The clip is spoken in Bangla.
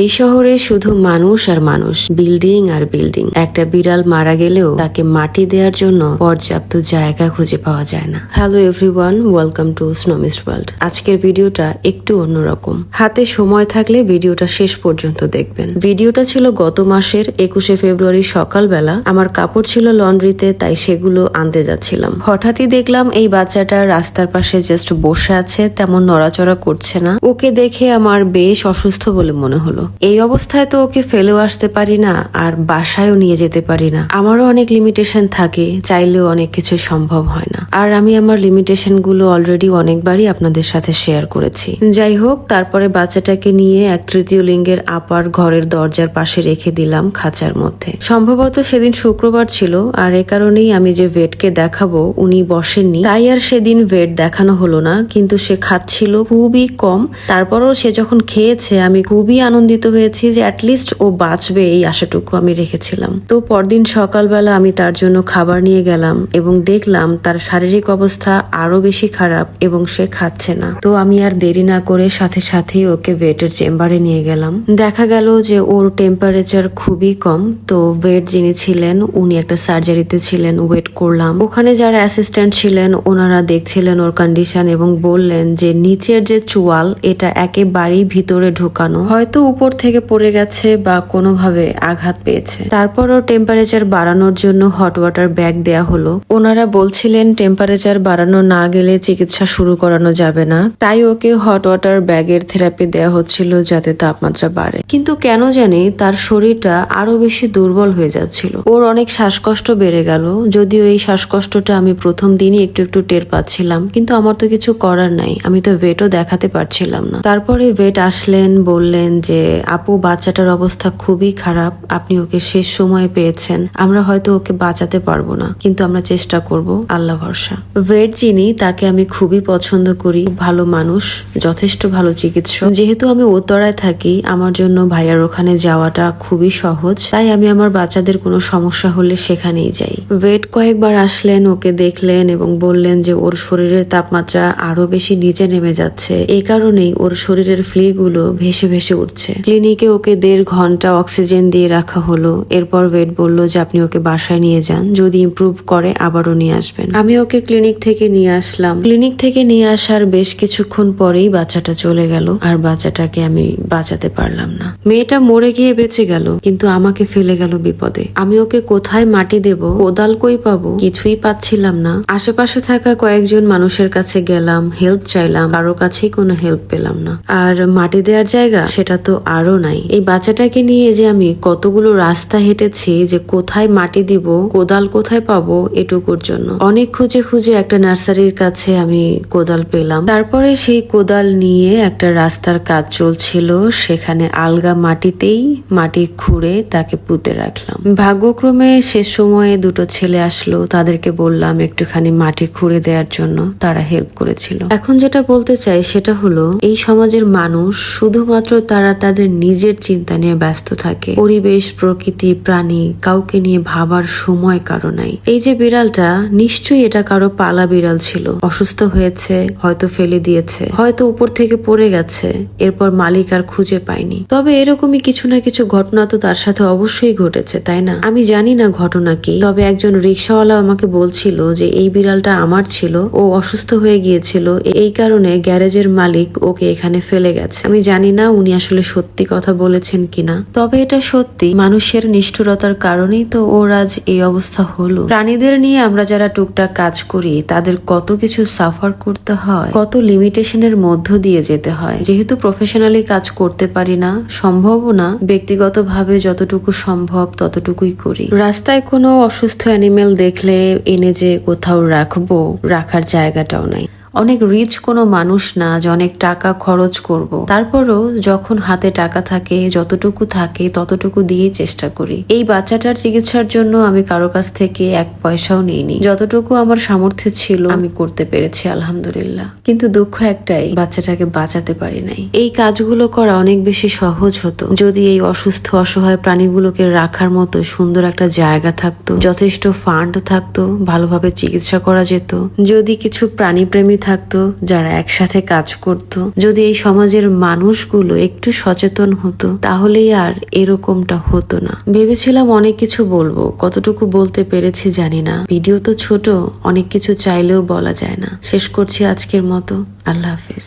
এই শহরে শুধু মানুষ আর মানুষ বিল্ডিং আর বিল্ডিং একটা বিড়াল মারা গেলেও তাকে মাটি দেওয়ার জন্য পর্যাপ্ত জায়গা খুঁজে পাওয়া যায় না। Hello everyone welcome to Snomis world আজকের ভিডিওটা একটু অন্যরকম। হাতে সময় থাকলে ভিডিওটা শেষ পর্যন্ত দেখবেন। ভিডিওটা ছিল গত মাসের একুশে ফেব্রুয়ারি সকালবেলা। আমার কাপড় ছিল লন্ড্রিতে, তাই সেগুলো আনতে যাচ্ছিলাম। হঠাৎই দেখলাম এই বাচ্চাটা রাস্তার পাশে জাস্ট বসে আছে, তেমন নড়াচড়া করছে না। ওকে দেখে আমার বেশ অসুস্থ বলে মনে হলো। এই অবস্থায় তো ওকে ফেলেও আসতে পারি না, আর বাসায়ও নিয়ে যেতে পারি না। আমারও অনেক লিমিটেশন থাকে, চাইলেও অনেক কিছু সম্ভব হয় না। আর আমি আমার লিমিটেশনগুলো অলরেডি অনেকবারই আপনাদের সাথে শেয়ার করেছি। যাই হোক, তারপরে বাচ্চাটাকে নিয়ে এক তৃতীয় লিঙ্গের আপার ঘরের দরজার পাশে রেখে দিলাম খাঁচার মধ্যে। সম্ভবত সেদিন শুক্রবার ছিল, আর এ কারণেই আমি যে ভেটকে দেখাবো, উনি বসেননি। তাই আর সেদিন ভেট দেখানো হলো না, কিন্তু সে খাচ্ছিল খুবই কম। তারপরও সে যখন খেয়েছে, আমি খুবই আনন্দিত হয়েছি যে অ্যাটলিস্ট ও বাঁচবে এই আশাটুকু আমি রেখেছিলাম। তো পরদিন সকালবেলা আমি তার জন্য খাবার নিয়ে গেলাম এবং দেখলাম তার শারীরিক অবস্থা আরও বেশি খারাপ এবং সে খাচ্ছে না। তো আমি আর দেরি না করে সাথে সাথেই ওকে ওয়েটের চেম্বারে নিয়ে গেলাম। দেখা গেল যে ওর টেম্পারেচার খুবই কম, তো ওয়েট যিনি ছিলেন, উনি একটা সার্জারিতে ছিলেন, ওয়েট করলাম। ওখানে যারা অ্যাসিস্ট্যান্ট ছিলেন, ওনারা দেখছিলেন ওর কন্ডিশন এবং বললেন যে নিচের যে চোয়াল, এটা একেবারেই ভিতরে ঢুকানো। হয়তো উপর থেকে পড়ে গেছে বা কোনোভাবে আঘাত পেয়েছে। তারপরও টেম্পারেচার বাড়ানোর জন্য হট ওয়াটার ব্যাগ দেয়া হলো। ওনারা বলছিলেন, টেম্পারেচার বাড়ানো না গেলে চিকিৎসা শুরু করানো যাবে না। তাই ওকে হট ওয়াটার ব্যাগের থেরাপি দেয়া হচ্ছিল যাতে তাপমাত্রা বাড়ে। কিন্তু কেন জানি তার শরীরটা আরও বেশি দুর্বল হয়ে যাচ্ছিল। ওর অনেক শ্বাসকষ্ট বেড়ে গেল। যদিও এই শ্বাসকষ্টটা আমি প্রথম দিনই একটু একটু টের পাচ্ছিলাম, কিন্তু আমার তো কিছু করার নাই। আমি তো ওয়েটও দেখাতে পারছিলাম না। তারপরে ওয়েট আসলেন, বললেন যে আপু, বাচ্চাটার অবস্থা খুবই খারাপ। আপনি ওকে শেষ সময়ে পেয়েছেন। আমরা হয়তো ওকে বাঁচাতে পারব না, কিন্তু আমরা চেষ্টা করব, আল্লাহ ভরসা। ওয়েট যিনি, তাকে আমি খুবই পছন্দ করি। ভালো মানুষ, যথেষ্ট ভালো চিকিৎসক। যেহেতু আমি ওতরায় থাকি, আমার জন্য ভাইয়ার ওখানে যাওয়াটা খুবই সহজ। তাই আমি আমার বাচ্চাদের কোনো সমস্যা হলে সেখানেই যাই। ওয়েট কয়েকবার আসলেন, ওকে দেখলেন এবং বললেন যে ওর শরীরের তাপমাত্রা আরও বেশি নিচে নেমে যাচ্ছে। এই কারণেই ওর শরীরের ফ্লিগুলো ভেসে ভেসে উঠছে। ক্লিনিকে ওকে দেড় ঘণ্টা অক্সিজেন দিয়ে রাখা হলো। এরপর ওয়েট বলল যে আপনি ওকে বাসায় নিয়ে যান, যদি ইমপ্রুভ করে আবারও নিয়ে আসবেন। আমি ওকে ক্লিনিক থেকে নিয়ে আসলাম। ক্লিনিক থেকে নিয়ে আসার বেশ কিছুক্ষণ পরেই বাচ্চাটা চলে গেল, আর বাচ্চাটাকে আমি বাঁচাতে পারলাম না। মেয়েটা মরে গিয়ে বেঁচে গেল, কিন্তু আমাকে ফেলে গেল বিপদে। আমি ওকে কোথায় মাটি দেব, কোদাল কই পাবো? কিছুই পাচ্ছিলাম না। আশেপাশে থাকা কয়েকজন মানুষের কাছে গেলাম হেল্প চাইলাম, কারও কাছেই কোনো হেল্প পেলাম না। আর মাটি দেওয়ার জায়গা? সেটা তো আরও নাই। এই বাচ্চাটাকে নিয়ে যে আমি কতগুলো রাস্তা হেঁটেছি যে কোথায় মাটি দিব, কোদাল কোথায় পাবো এটুকুর জন্য। অনেক খুঁজে খুঁজে একটা নার্সারির কাছে আমি কোদাল পেলাম। তারপরে সেই কোদাল নিয়ে একটা রাস্তার কাজ চলছিল। সেখানে আলগা মাটিতেই মাটি খুঁড়ে তাকে পুঁতে রাখলাম। ভাগ্যক্রমে সে সময়ে দুটো ছেলে আসলো। তাদেরকে বললাম একটুখানি মাটি খুঁড়ে দেওয়ার জন্য তারা হেল্প করেছিল। এখন যেটা বলতে চাই সেটা হলো, এই সমাজের মানুষ শুধুমাত্র তারা তাদের নিজের চিন্তা নিয়ে ব্যস্ত থাকে। পরিবেশ, প্রকৃতি, প্রাণী, কাউকে নিয়ে ভাবার সময় কারও নাই। এই যে বিড়ালটা, নিশ্চয়ই এটা কারও পালা বিড়াল ছিল। অসুস্থ হয়েছে, হয়তো ফেলে দিয়েছে, হয়তো উপর থেকে পড়ে গেছে, এরপর মালিক আর খুঁজে পায়নি। তবে এরকমই কিছু না কিছু ঘটনা তো তার সাথে অবশ্যই ঘটেছে, তাই না? আমি জানি না ঘটনা কি, তবে একজন রিক্সাওয়ালা আমাকে বলছিল যে এই বিড়ালটা আমার ছিল, ও অসুস্থ হয়ে গিয়েছিল, এই কারণে গ্যারেজের মালিক ওকে এখানে ফেলে গেছে। আমি জানি না উনি আসলে সত্যি কথা বলেছেন কিনা। তবে এটা সত্যি, মানুষের নিষ্ঠুরতার কারণেই তো ওর আজ এই অবস্থা হলো। প্রাণীদের নিয়ে আমরা যারা টুকটাক কাজ করি, তাদের কত কিছু সাফার করতে হয়, কত লিমিটেশনের মধ্য দিয়ে যেতে হয়। যেহেতু প্রফেশনালি কাজ করতে পারি না, সম্ভবও না। ব্যক্তিগতভাবে যতটুকু সম্ভব ততটুকুই করি। রাস্তায় কোনো অসুস্থ অ্যানিমেল দেখলে এনে যে কোথাও রাখব, রাখার জায়গাটাও নাই। অনেক রিচ কোনো মানুষ না যে অনেক টাকা খরচ করব। তারপরও যখন হাতে টাকা থাকে, যতটুকু থাকে, ততটুকু দিয়েই চেষ্টা করি। এই বাচ্চাটার চিকিৎসার জন্য আমি কারও কাছ থেকে এক পয়সাও নিইনি। যতটুকু আমার সামর্থ্য ছিল, আমি করতে পেরেছি, আলহামদুলিল্লাহ। কিন্তু দুঃখ একটাই, বাচ্চাটাকে বাঁচাতে পারি নাই। এই কাজগুলো করা অনেক বেশি সহজ হতো। যদি এই অসুস্থ, অসহায় প্রাণীগুলোকে রাখার মতো সুন্দর একটা জায়গা থাকতো, যথেষ্ট ফান্ড থাকতো, ভালোভাবে চিকিৎসা করা যেত, যদি কিছু প্রাণীপ্রেমী থাকতো, যারা একসাথে কাজ করত। যদি এই সমাজের মানুষগুলো একটু সচেতন হতো, তাহলেই আর এরকমটা হতো না। ভেবেছিলাম অনেক কিছু বলব, কতটুকু বলতে পেরেছি জানি না। ভিডিও তো ছোট, অনেক কিছু চাইলেও বলা যায় না। শেষ করছি আজকের মতো। আল্লাহ হাফিজ।